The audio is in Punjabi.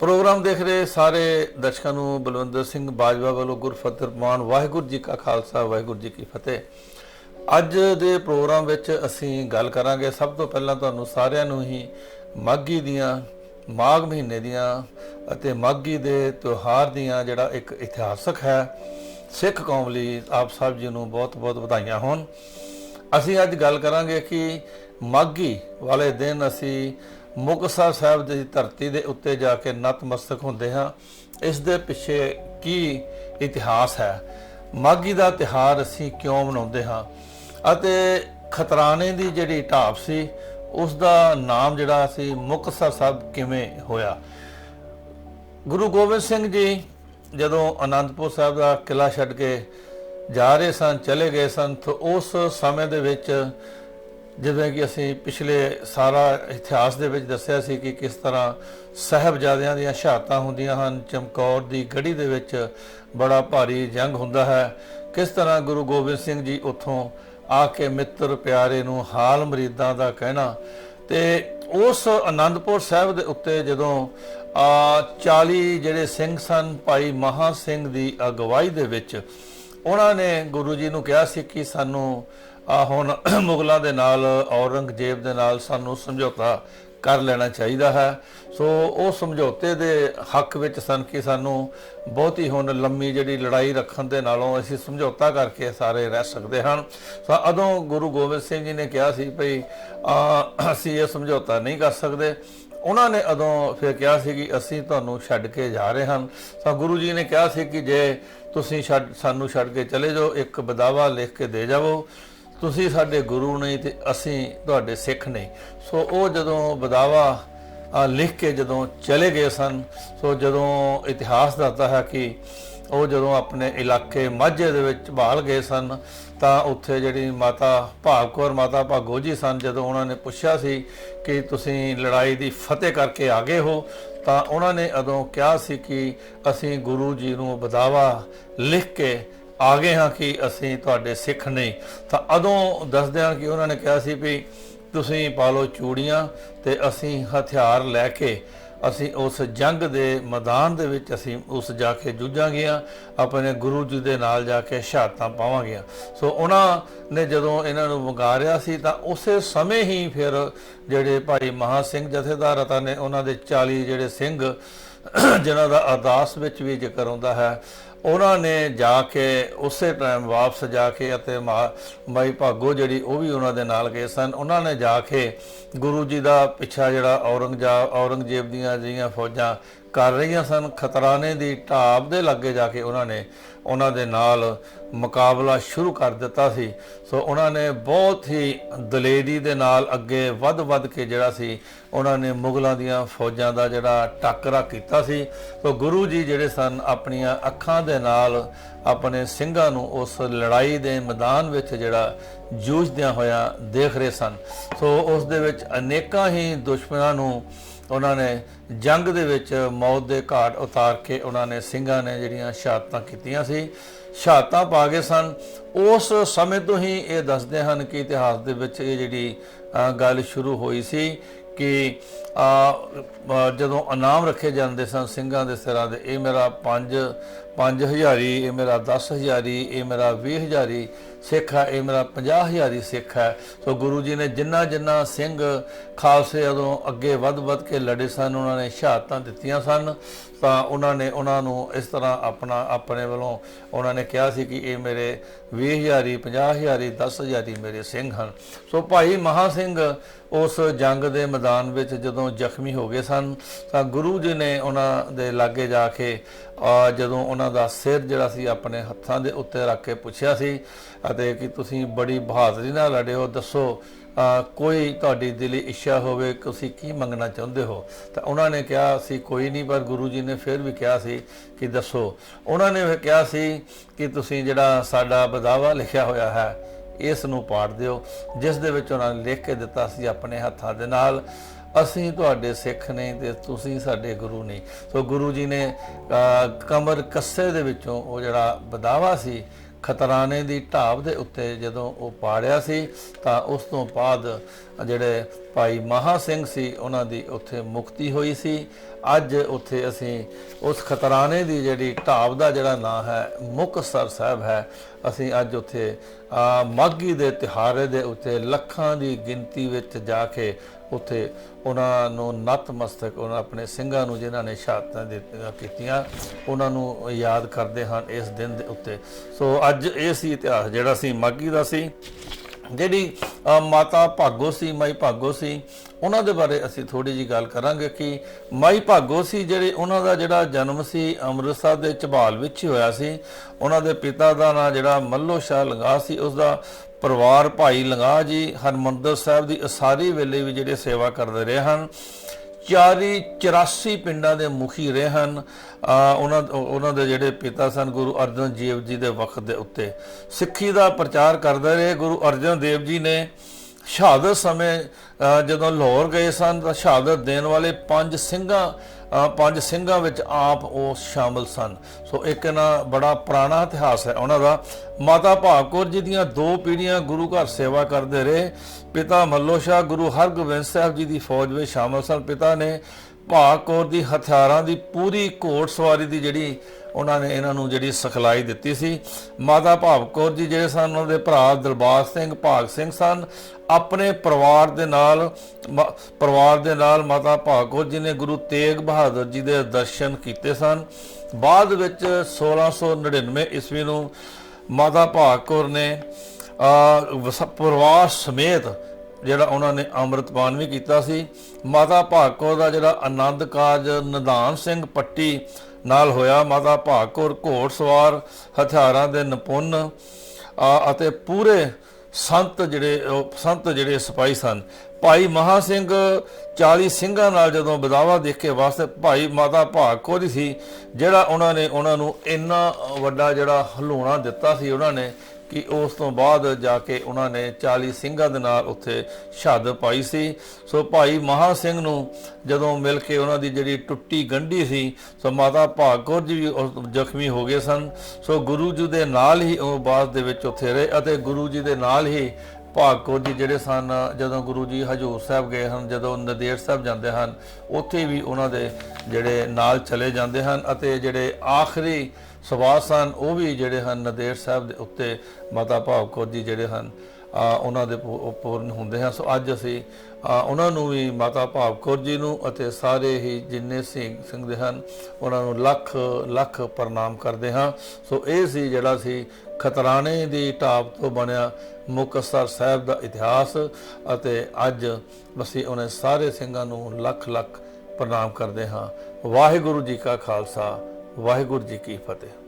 ਪ੍ਰੋਗਰਾਮ ਦੇਖ ਰਹੇ ਸਾਰੇ ਦਰਸ਼ਕਾਂ ਨੂੰ ਬਲਵੰਦਰ ਸਿੰਘ ਬਾਜਵਾ ਵੱਲੋਂ ਗੁਰਫਤਿਹ ਮਾਨ, ਵਾਹਿਗੁਰੂ ਜੀ ਕਾ ਖਾਲਸਾ, ਵਾਹਿਗੁਰੂ ਜੀ ਕੀ ਫਤਿਹ। ਅੱਜ ਦੇ ਪ੍ਰੋਗਰਾਮ ਵਿੱਚ ਅਸੀਂ ਗੱਲ ਕਰਾਂਗੇ ਸਭ ਤੋਂ ਪਹਿਲਾਂ ਤੁਹਾਨੂੰ ਸਾਰਿਆਂ ਨੂੰ ਹੀ ਮਾਘੀ ਦੀਆਂ, ਮਾਘ ਮਹੀਨੇ ਦੀਆਂ ਅਤੇ ਮਾਘੀ ਦੇ ਤਿਉਹਾਰ ਦੀਆਂ ਜਿਹੜਾ ਇੱਕ ਇਤਿਹਾਸਕ ਹੈ, ਸਿੱਖ ਕੌਮ ਲਈ ਆਪ ਸਾਹਿਬ ਜੀ ਨੂੰ ਬਹੁਤ-ਬਹੁਤ ਵਧਾਈਆਂ ਹੋਣ। ਅਸੀਂ ਅੱਜ ਗੱਲ ਕਰਾਂਗੇ ਕਿ ਮਾਘੀ ਵਾਲੇ ਦਿਨ ਅਸੀਂ ਮੁਕਤਸਰ ਸਾਹਿਬ ਦੀ ਧਰਤੀ ਦੇ ਉੱਤੇ ਜਾ ਕੇ ਨਤਮਸਤਕ ਹੁੰਦੇ ਹਾਂ, ਇਸ ਦੇ ਪਿੱਛੇ ਕੀ ਇਤਿਹਾਸ ਹੈ? ਮਾਘੀ ਦਾ ਤਿਹਾਰ ਅਸੀਂ ਕਿਉਂ ਮਨਾਉਂਦੇ ਹਾਂ? ਅਤੇ ਖਤਰਾਣੇ ਦੀ ਜਿਹੜੀ ਢਾਬ ਸੀ, ਉਸ ਦਾ ਨਾਮ ਜਿਹੜਾ ਸੀ ਮੁਕਤਸਰ ਸਾਹਿਬ ਕਿਵੇਂ ਹੋਇਆ? ਗੁਰੂ ਗੋਬਿੰਦ ਸਿੰਘ ਜੀ ਜਦੋਂ ਅਨੰਦਪੁਰ ਸਾਹਿਬ ਦਾ ਕਿਲਾ ਛੱਡ ਕੇ ਜਾ ਰਹੇ ਸਨ, ਚਲੇ ਗਏ ਸਨ, ਤਾਂ ਉਸ ਸਮੇਂ ਦੇ ਵਿੱਚ ਜਿਵੇਂ ਕਿ ਅਸੀਂ ਪਿਛਲੇ ਸਾਰਾ ਇਤਿਹਾਸ ਦੇ ਵਿੱਚ ਦੱਸਿਆ ਸੀ ਕਿ ਕਿਸ ਤਰ੍ਹਾਂ ਸਹਿਬਜ਼ਾਦਿਆਂ ਦੀਆਂ ਸ਼ਹਾਦਤਾਂ ਹੁੰਦੀਆਂ ਹਨ, ਚਮਕੌਰ ਦੀ ਗੜੀ ਦੇ ਵਿੱਚ ਬੜਾ ਭਾਰੀ ਜੰਗ ਹੁੰਦਾ ਹੈ। ਕਿਸ ਤਰ੍ਹਾਂ ਗੁਰੂ ਗੋਬਿੰਦ ਸਿੰਘ ਜੀ ਉੱਥੋਂ ਆ ਕੇ ਮਿੱਤਰ ਪਿਆਰੇ ਨੂੰ ਹਾਲ ਮਰੀਦਾਂ ਦਾ ਕਹਿਣਾ ਤੇ ਉਸ ਆਨੰਦਪੁਰ ਸਾਹਿਬ ਦੇ ਉੱਤੇ ਜਦੋਂ ਆ 40 ਜਿਹੜੇ ਸਿੰਘ ਸਨ, ਭਾਈ ਮਹਾ ਸਿੰਘ ਦੀ ਅਗਵਾਈ ਦੇ ਵਿੱਚ ਉਹਨਾਂ ਨੇ ਗੁਰੂ ਜੀ ਨੂੰ ਕਿਹਾ ਸੀ ਕਿ ਸਾਨੂੰ ਆ ਹੁਣ ਮੁਗਲਾਂ ਦੇ ਨਾਲ ਔਰੰਗਜ਼ੇਬ ਦੇ ਨਾਲ ਸਾਨੂੰ ਸਮਝੌਤਾ ਕਰ ਲੈਣਾ ਚਾਹੀਦਾ ਹੈ। ਸੋ ਉਹ ਸਮਝੌਤੇ ਦੇ ਹੱਕ ਵਿੱਚ ਸਨ ਕਿ ਸਾਨੂੰ ਬਹੁਤੀ ਹੁਣ ਲੰਮੀ ਜਿਹੜੀ ਲੜਾਈ ਰੱਖਣ ਦੇ ਨਾਲੋਂ ਅਸੀਂ ਸਮਝੌਤਾ ਕਰਕੇ ਸਾਰੇ ਰਹਿ ਸਕਦੇ ਹਨ। ਸੋ ਅਦੋਂ ਗੁਰੂ ਗੋਬਿੰਦ ਸਿੰਘ ਜੀ ਨੇ ਕਿਹਾ ਸੀ ਭਈ ਆ, ਅਸੀਂ ਇਹ ਸਮਝੌਤਾ ਨਹੀਂ ਕਰ ਸਕਦੇ। ਉਹਨਾਂ ਨੇ ਅਦੋਂ ਫਿਰ ਕਿਹਾ ਸੀ ਕਿ ਅਸੀਂ ਤੁਹਾਨੂੰ ਛੱਡ ਕੇ ਜਾ ਰਹੇ ਹਾਂ। ਤਾਂ ਗੁਰੂ ਜੀ ਨੇ ਕਿਹਾ ਸੀ ਕਿ ਜੇ ਤੁਸੀਂ ਛੱਡ ਸਾਨੂੰ ਛੱਡ ਕੇ ਚਲੇ ਜਾਓ ਇੱਕ ਬਦਾਵਾ ਲਿਖ ਕੇ ਦੇ ਜਾਵੋ। ਤੁਸੀਂ ਸਾਡੇ ਗੁਰੂ ਨਹੀਂ ਤੇ ਅਸੀਂ ਤੁਹਾਡੇ ਸਿੱਖ ਨਹੀਂ ਸੋ ਉਹ ਜਦੋਂ ਬਦਾਵਾ ਲਿਖ ਕੇ ਜਦੋਂ ਚਲੇ ਗਏ ਸਨ, ਸੋ ਜਦੋਂ ਇਤਿਹਾਸ ਦੱਸਦਾ ਹੈ ਕਿ ਉਹ ਜਦੋਂ ਆਪਣੇ ਇਲਾਕੇ ਮਾਝੇ ਦੇ ਵਿੱਚ ਭਾਲ ਗਏ ਸਨ, ਤਾਂ ਉੱਥੇ ਜਿਹੜੀ ਮਾਤਾ ਭਾਗਕੌਰ ਮਾਤਾ ਭਾਗੋ ਜੀ ਸਨ, ਜਦੋਂ ਉਹਨਾਂ ਨੇ ਪੁੱਛਿਆ ਸੀ ਕਿ ਤੁਸੀਂ ਲੜਾਈ ਦੀ ਫਤਿਹ ਕਰਕੇ ਆ ਗਏ ਹੋ, ਤਾਂ ਉਹਨਾਂ ਨੇ ਅਦੋਂ ਕਿਹਾ ਸੀ ਕਿ ਅਸੀਂ ਗੁਰੂ ਜੀ ਨੂੰ ਬਦਾਵਾ ਲਿਖ ਕੇ ਆ ਗਏ ਹਾਂ ਕਿ ਅਸੀਂ ਤੁਹਾਡੇ ਸਿੱਖ ਨਹੀਂ ਤਾਂ ਉਦੋਂ ਦੱਸਦਿਆਂ ਕਿ ਉਹਨਾਂ ਨੇ ਕਿਹਾ ਸੀ ਵੀ ਤੁਸੀਂ ਪਾ ਲਓ ਚੂੜੀਆਂ ਤੇ ਅਸੀਂ ਹਥਿਆਰ ਲੈ ਕੇ ਅਸੀਂ ਉਸ ਜੰਗ ਦੇ ਮੈਦਾਨ ਦੇ ਵਿੱਚ ਅਸੀਂ ਉਸ ਜਾ ਕੇ ਜੂਝਾਂਗੀਆਂ ਆਪਣੇ ਗੁਰੂ ਜੀ ਦੇ ਨਾਲ ਜਾ ਕੇ ਸ਼ਹਾਦਤਾਂ ਪਾਵਾਂਗੀਆਂ ਸੋ ਉਹਨਾਂ ਨੇ ਜਦੋਂ ਇਹਨਾਂ ਨੂੰ ਵੰਗਾਰਿਆ ਸੀ ਤਾਂ ਉਸੇ ਸਮੇਂ ਹੀ ਫਿਰ ਜਿਹੜੇ ਭਾਈ ਮਹਾ ਸਿੰਘ ਜਥੇਦਾਰ ਰਤਾ ਨੇ ਉਹਨਾਂ ਦੇ 40 ਜਿਹੜੇ ਸਿੰਘ ਜਿਨ੍ਹਾਂ ਦਾ ਅਰਦਾਸ ਵਿੱਚ ਵੀ ਜ਼ਿਕਰ ਹੁੰਦਾ ਹੈ, ਉਹਨਾਂ ਨੇ ਜਾ ਕੇ ਉਸੇ ਟਾਈਮ ਵਾਪਸ ਜਾ ਕੇ ਅਤੇ ਮਾਈ ਭਾਗੋ ਜਿਹੜੀ ਉਹ ਵੀ ਉਹਨਾਂ ਦੇ ਨਾਲ ਗਏ ਸਨ, ਉਹਨਾਂ ਨੇ ਜਾ ਕੇ ਗੁਰੂ ਜੀ ਦਾ ਪਿੱਛਾ ਜਿਹੜਾ ਔਰੰਗਜ਼ੇਬ ਔਰੰਗਜ਼ੇਬ ਦੀਆਂ ਜਿਹੜੀਆਂ ਫੌਜਾਂ ਕਰ ਰਹੀਆਂ ਸਨ। ਖਤਰਾਨੇ ਦੀ ਢਾਬ ਦੇ ਲਾਗੇ ਜਾ ਕੇ ਉਹਨਾਂ ਨੇ ਉਹਨਾਂ ਦੇ ਨਾਲ ਮੁਕਾਬਲਾ ਸ਼ੁਰੂ ਕਰ ਦਿੱਤਾ ਸੀ। ਸੋ ਉਹਨਾਂ ਨੇ ਬਹੁਤ ਹੀ ਦਲੇਰੀ ਦੇ ਨਾਲ ਅੱਗੇ ਵੱਧ-ਵੱਧ ਕੇ ਜਿਹੜਾ ਸੀ, ਉਹਨਾਂ ਨੇ ਮੁਗਲਾਂ ਦੀਆਂ ਫੌਜਾਂ ਦਾ ਜਿਹੜਾ ਟੱਕਰਾ ਕੀਤਾ ਸੀ। ਸੋ ਗੁਰੂ ਜੀ ਜਿਹੜੇ ਸਨ, ਆਪਣੀਆਂ ਅੱਖਾਂ ਦੇ ਨਾਲ ਆਪਣੇ ਸਿੰਘਾਂ ਨੂੰ ਉਸ ਲੜਾਈ ਦੇ ਮੈਦਾਨ ਵਿੱਚ ਜਿਹੜਾ ਜੂਝਦਿਆਂ ਹੋਇਆ ਦੇਖ ਰਹੇ ਸਨ। ਸੋ ਉਸ ਦੇ ਵਿੱਚ ਅਨੇਕਾਂ ਹੀ ਦੁਸ਼ਮਣਾਂ ਨੂੰ ਉਹਨਾਂ ਨੇ ਜੰਗ ਦੇ ਵਿੱਚ ਮੌਤ ਦੇ ਘਾਟ ਉਤਾਰ ਕੇ ਉਹਨਾਂ ਨੇ ਸਿੰਘਾਂ ਨੇ ਜਿਹੜੀਆਂ ਸ਼ਹਾਦਤਾਂ ਕੀਤੀਆਂ ਸੀ, ਸ਼ਹਾਦਤਾਂ ਪਾ ਗਏ ਸਨ। ਉਸ ਸਮੇਂ ਤੋਂ ਹੀ ਇਹ ਦੱਸਦੇ ਹਨ ਕਿ ਇਤਿਹਾਸ ਦੇ ਵਿੱਚ ਇਹ ਜਿਹੜੀ ਗੱਲ ਸ਼ੁਰੂ ਹੋਈ ਸੀ ਕਿ ਜਦੋਂ ਇਨਾਮ ਰੱਖੇ ਜਾਂਦੇ ਸਨ ਸਿੰਘਾਂ ਦੇ ਸਿਰਾਂ ਦੇ, ਇਹ ਮੇਰਾ 5 5000ਹੀ ਇਹ ਮੇਰਾ 10000ਹੀ ਇਹ ਮੇਰਾ 20000ਹੀ ਸਿੱਖ ਹੈ, ਇਹ ਮੇਰਾ 50000ਹੀ ਸਿੱਖ ਹੈ। ਸੋ ਗੁਰੂ ਜੀ ਨੇ ਜਿੰਨਾ ਜਿੰਨਾ ਸਿੰਘ ਖਾਲਸੇ ਜਦੋਂ ਅੱਗੇ ਵੱਧ-ਵੱਧ ਕੇ ਲੜੇ ਸਨ, ਉਹਨਾਂ ਨੇ ਸ਼ਹਾਦਤਾਂ ਦਿੱਤੀਆਂ ਸਨ, ਤਾਂ ਉਹਨਾਂ ਨੇ ਉਹਨਾਂ ਨੂੰ ਇਸ ਤਰ੍ਹਾਂ ਆਪਣਾ, ਆਪਣੇ ਵੱਲੋਂ ਉਹਨਾਂ ਨੇ ਕਿਹਾ ਸੀ ਕਿ ਇਹ ਮੇਰੇ 20000ਹੀ 50000ਹੀ 10000ਹੀ ਮੇਰੇ ਸਿੰਘ ਹਨ। ਸੋ ਭਾਈ ਮਹਾ ਸਿੰਘ ਉਸ ਜੰਗ ਦੇ ਮੈਦਾਨ ਵਿੱਚ ਜਦੋਂ ਜ਼ਖਮੀ ਹੋ ਗਏ ਸਨ ਤਾਂ ਗੁਰੂ ਜੀ ਨੇ ਉਹਨਾਂ ਦੇ ਲਾਗੇ ਜਾ ਕੇ ਜਦੋਂ ਉਹਨਾਂ ਦਾ ਸਿਰ ਜਿਹੜਾ ਸੀ ਆਪਣੇ ਹੱਥਾਂ ਦੇ ਉੱਤੇ ਰੱਖ ਕੇ ਪੁੱਛਿਆ ਸੀ, ਅਤੇ ਕਿ ਤੁਸੀਂ ਬੜੀ ਬਹਾਦਰੀ ਨਾਲ ਲੜਿਓ, ਦੱਸੋ ਕੋਈ ਤੁਹਾਡੀ ਦਿਲੀ ਇੱਛਾ ਹੋਵੇ, ਤੁਸੀਂ ਕੀ ਮੰਗਣਾ ਚਾਹੁੰਦੇ ਹੋ? ਤਾਂ ਉਹਨਾਂ ਨੇ ਕਿਹਾ ਸੀ, ਕੋਈ ਨਹੀਂ, ਪਰ ਗੁਰੂ ਜੀ ਨੇ ਫਿਰ ਵੀ ਕਿਹਾ ਸੀ ਕਿ ਦੱਸੋ। ਉਹਨਾਂ ਨੇ ਫਿਰ ਕਿਹਾ ਸੀ ਕਿ ਤੁਸੀਂ ਜਿਹੜਾ ਸਾਡਾ ਬਦਾਵਾ ਲਿਖਿਆ ਹੋਇਆ ਹੈ, ਇਸ ਨੂੰ ਪਾੜ ਦਿਓ, ਜਿਸ ਦੇ ਵਿੱਚ ਉਹਨਾਂ ਨੇ ਲਿਖ ਕੇ ਦਿੱਤਾ ਸੀ ਆਪਣੇ ਹੱਥਾਂ ਦੇ ਨਾਲ। ਅਸੀਂ ਤੁਹਾਡੇ ਸਿੱਖ ਨਹੀਂ ਤੇ ਤੁਸੀਂ ਸਾਡੇ ਗੁਰੂ ਨਹੀਂ ਸੋ ਗੁਰੂ ਜੀ ਨੇ ਕਮਰ ਕੱਸੇ ਦੇ ਵਿੱਚੋਂ ਉਹ ਜਿਹੜਾ ਬਦਾਵਾ ਸੀ ਖਤਰਾਨੇ ਦੀ ਢਾਬ ਦੇ ਉੱਤੇ ਜਦੋਂ ਉਹ ਪਾੜਿਆ ਸੀ, ਤਾਂ ਉਸ ਤੋਂ ਬਾਅਦ ਜਿਹੜੇ ਭਾਈ ਮਹਾ ਸਿੰਘ ਸੀ, ਉਹਨਾਂ ਦੀ ਉੱਥੇ ਮੁਕਤੀ ਹੋਈ ਸੀ। ਅੱਜ ਉੱਥੇ ਅਸੀਂ ਉਸ ਖਤਰਾਨੇ ਦੀ ਜਿਹੜੀ ਢਾਬ ਦਾ ਜਿਹੜਾ ਨਾਂ ਹੈ ਮੁਕਤਸਰ ਸਾਹਿਬ ਹੈ ਅਸੀਂ ਅੱਜ ਉੱਥੇ ਅ, ਮਾਘੀ ਦੇ ਤਿਹਾਰੇ ਦੇ ਉੱਤੇ ਲੱਖਾਂ ਦੀ ਗਿਣਤੀ ਵਿੱਚ ਜਾ ਕੇ ਉੱਥੇ ਉਹਨਾਂ ਨੂੰ ਨਤਮਸਤਕ ਉਹਨਾਂ ਆਪਣੇ ਸਿੰਘਾਂ ਨੂੰ ਜਿਨ੍ਹਾਂ ਨੇ ਸ਼ਹਾਦਤਾਂ ਦਿੱਤੀਆਂ ਕੀਤੀਆਂ ਉਹਨਾਂ ਨੂੰ ਯਾਦ ਕਰਦੇ ਹਨ ਇਸ ਦਿਨ ਦੇ ਉੱਤੇ। ਸੋ ਅੱਜ ਇਹ ਸੀ ਇਤਿਹਾਸ ਜਿਹੜਾ ਸੀ ਮਾਘੀ ਦਾ ਸੀ। ਜਿਹੜੀ ਮਾਤਾ ਭਾਗੋ ਸੀ, ਮਾਈ ਭਾਗੋ ਸੀ, ਉਹਨਾਂ ਦੇ ਬਾਰੇ ਅਸੀਂ ਥੋੜੀ ਜੀ ਗੱਲ ਕਰਾਂਗੇ ਕਿ ਮਾਈ ਭਾਗੋ ਸੀ ਜਿਹੜੇ ਉਹਨਾਂ ਦਾ ਜਿਹੜਾ ਜਨਮ ਸੀ ਅੰਮ੍ਰਿਤਸਰ ਦੇ ਝਬਾਲ ਵਿੱਚ ਹੀ ਹੋਇਆ ਸੀ। ਉਹਨਾਂ ਦੇ ਪਿਤਾ ਦਾ ਨਾਂ ਜਿਹੜਾ ਮੱਲੋ ਸ਼ਾਹ ਲੰਗਾ ਸੀ, ਉਸ ਦਾ ਪਰਿਵਾਰ ਭਾਈ ਲੰਗਾ ਜੀ ਹਰਮੰਦਰ ਸਾਹਿਬ ਦੀ ਅਸਾਰੀ ਵੇਲੇ ਵੀ ਜਿਹੜੇ ਸੇਵਾ ਕਰਦੇ ਰਹੇ ਹਨ। 40 84 ਪਿੰਡਾਂ ਦੇ ਮੁਖੀ ਰਹੇ ਹਨ। ਉਹਨਾਂ ਉਹਨਾਂ ਦੇ ਜਿਹੜੇ ਪਿਤਾ ਸਨ ਗੁਰੂ ਅਰਜਨ ਦੇਵ ਜੀ ਦੇ ਵਕਤ ਦੇ ਉੱਤੇ। ਸਿੱਖੀ ਦਾ ਪ੍ਰਚਾਰ ਕਰਦੇ ਰਹੇ। ਗੁਰੂ ਅਰਜਨ ਦੇਵ ਜੀ ਨੇ ਸ਼ਹਾਦਤ ਸਮੇਂ ਜਦੋਂ ਲਾਹੌਰ ਗਏ ਸਨ ਤਾਂ ਸ਼ਹਾਦਤ ਦੇਣ ਵਾਲੇ ਪੰਜ ਸਿੰਘਾਂ ਪੰਜ ਸਿੰਘਾਂ ਵਿੱਚ ਆਪ ਉਹ ਸ਼ਾਮਲ ਸਨ। ਸੋ ਇੱਕ ਇਹਨਾਂ ਬੜਾ ਪੁਰਾਣਾ ਇਤਿਹਾਸ ਹੈ। ਉਹਨਾਂ ਦਾ ਮਾਤਾ ਭਾਗ ਕੌਰ ਜੀ ਦੀਆਂ ਦੋ ਪੀੜ੍ਹੀਆਂ ਗੁਰੂ ਘਰ ਸੇਵਾ ਕਰਦੇ ਰਹੇ। ਪਿਤਾ ਮੱਲੋ ਸ਼ਾਹ, ਗੁਰੂ ਹਰਗੋਬਿੰਦ ਸਾਹਿਬ ਜੀ ਦੀ ਫੌਜ ਵਿੱਚ ਸ਼ਾਮਲ ਸਨ। ਪਿਤਾ ਨੇ ਭਾਗ ਕੌਰ ਦੀ ਹਥਿਆਰਾਂ ਦੀ ਪੂਰੀ ਘੋੜ ਸਵਾਰੀ ਦੀ ਜਿਹੜੀ ਉਹਨਾਂ ਨੇ ਇਹਨਾਂ ਨੂੰ ਜਿਹੜੀ ਸਿਖਲਾਈ ਦਿੱਤੀ ਸੀ। ਮਾਤਾ ਭਾਵ ਕੌਰ ਜੀ ਜਿਹੜੇ ਸਨ ਉਹਨਾਂ ਦੇ ਭਰਾ ਦਿਲਬਾਗ ਸਿੰਘ ਭਾਗ ਸਿੰਘ ਸਨ। ਆਪਣੇ ਪਰਿਵਾਰ ਦੇ ਨਾਲ ਮ- ਪਰਿਵਾਰ ਦੇ ਨਾਲ ਮਾਤਾ ਭਾਗ ਕੌਰ ਜੀ ਨੇ ਗੁਰੂ ਤੇਗ ਬਹਾਦਰ ਜੀ ਦੇ ਦਰਸ਼ਨ ਕੀਤੇ ਸਨ। ਬਾਅਦ ਵਿੱਚ 1699 ਈਸਵੀ ਨੂੰ ਮਾਤਾ ਭਾਗ ਕੌਰ ਨੇ ਅ, ਵਸ- ਪਰਿਵਾਰ ਸਮੇਤ ਜਿਹੜਾ ਉਹਨਾਂ ਨੇ ਅੰਮ੍ਰਿਤਪਾਨ ਵੀ ਕੀਤਾ ਸੀ। ਮਾਤਾ ਭਾਗ ਕੌਰ ਦਾ ਜਿਹੜਾ ਆਨੰਦ ਕਾਜ ਨਿਧਾਨ ਸਿੰਘ ਪੱਟੀ ਨਾਲ ਹੋਇਆ ਮਾਤਾ ਭਾਗ ਕੌਰ ਘੋੜਸਵਾਰ ਹਥਿਆਰਾਂ ਦੇ ਨਿਪੁੰਨ ਅ, ਅਤੇ ਪੂਰੇ ਸੰਤ ਜਿਹੜੇ ਉਹ ਸੰਤ ਜਿਹੜੇ ਸਿਪਾਹੀ ਸਨ। ਭਾਈ ਮਹਾ ਸਿੰਘ 40 ਸਿੰਘਾਂ ਨਾਲ ਜਦੋਂ ਬਦਾਵਾ ਦੇਖ ਕੇ ਵਾਸਤੇ ਭਾਈ ਮਾਤਾ ਭਾਗ ਕੌਰ ਹੀ ਸੀ ਜਿਹੜਾ ਉਹਨਾਂ ਨੇ ਉਹਨਾਂ ਨੂੰ ਇੰਨਾ ਵੱਡਾ ਜਿਹੜਾ ਹਲੂਣਾ ਦਿੱਤਾ ਸੀ ਉਹਨਾਂ ਨੇ ਕਿ ਉਸ ਤੋਂ ਬਾਅਦ ਜਾ ਕੇ ਉਹਨਾਂ ਨੇ 40 ਸਿੰਘਾਂ ਦੇ ਨਾਲ ਉੱਥੇ ਸ਼ਹਾਦਤ ਪਾਈ ਸੀ। ਸੋ ਭਾਈ ਮਹਾ ਸਿੰਘ ਨੂੰ ਜਦੋਂ ਮਿਲ ਕੇ ਉਹਨਾਂ ਦੀ ਜਿਹੜੀ ਟੁੱਟੀ ਗੰਢੀ ਸੀ, ਸੋ ਮਾਤਾ ਭਾਗ ਕੌਰ ਜੀ ਵੀ ਉਸ ਜ਼ਖਮੀ ਹੋ ਗਏ ਸਨ। ਸੋ ਗੁਰੂ ਜੀ ਦੇ ਨਾਲ ਹੀ ਉਹ ਬਾਸ ਦੇ ਵਿੱਚ ਉੱਥੇ ਰਹੇ ਅਤੇ ਗੁਰੂ ਜੀ ਦੇ ਨਾਲ ਹੀ ਭਾਗ ਕੌਰ ਜੀ ਜਿਹੜੇ ਸਨ, ਜਦੋਂ ਗੁਰੂ ਜੀ ਹਜੂਰ ਸਾਹਿਬ ਗਏ ਹਨ, ਜਦੋਂ ਨਦੇੜ ਸਾਹਿਬ ਜਾਂਦੇ ਹਨ, ਉੱਥੇ ਵੀ ਉਹਨਾਂ ਦੇ ਜਿਹੜੇ ਨਾਲ ਚਲੇ ਜਾਂਦੇ ਹਨ ਅਤੇ ਜਿਹੜੇ ਆਖਰੀ ਸਵਾਸ ਹਨ ਉਹ ਵੀ ਜਿਹੜੇ ਹਨ ਨਦੇੜ ਸਾਹਿਬ ਦੇ ਉੱਤੇ ਮਾਤਾ ਭਾਵ ਕੌਰ ਜੀ ਜਿਹੜੇ ਹਨ ਉਹਨਾਂ ਦੇ ਪੂ- ਪੂਰਨ ਹੁੰਦੇ ਹਨ। ਸੋ ਅੱਜ ਅਸੀਂ ਉਹਨਾਂ ਨੂੰ ਵੀ ਮਾਤਾ ਭਾਵ ਕੌਰ ਜੀ ਨੂੰ ਅਤੇ ਸਾਰੇ ਹੀ ਜਿੰਨੇ ਸਿੰਘ ਸਿੰਘ ਦੇ ਹਨ, ਉਹਨਾਂ ਨੂੰ ਲੱਖ ਲੱਖ ਪ੍ਰਣਾਮ ਕਰਦੇ ਹਾਂ। ਸੋ ਇਹ ਸੀ ਜਿਹੜਾ ਸੀ ਖਤਰਾਣੇ ਦੀ ਢਾਬ ਤੋਂ ਬਣਿਆ ਮੁਕਤਸਰ ਸਾਹਿਬ ਦਾ ਇਤਿਹਾਸ ਅਤੇ ਅੱਜ ਅਸੀਂ ਉਹਨਾਂ ਸਾਰੇ ਸਿੰਘਾਂ ਨੂੰ ਲੱਖ ਲੱਖ ਪ੍ਰਣਾਮ ਕਰਦੇ ਹਾਂ। ਵਾਹਿਗੁਰੂ ਜੀ ਕਾ ਖਾਲਸਾ ਵਾਹਿਗੁਰੂ ਜੀ ਕੀ ਫਤਿਹ।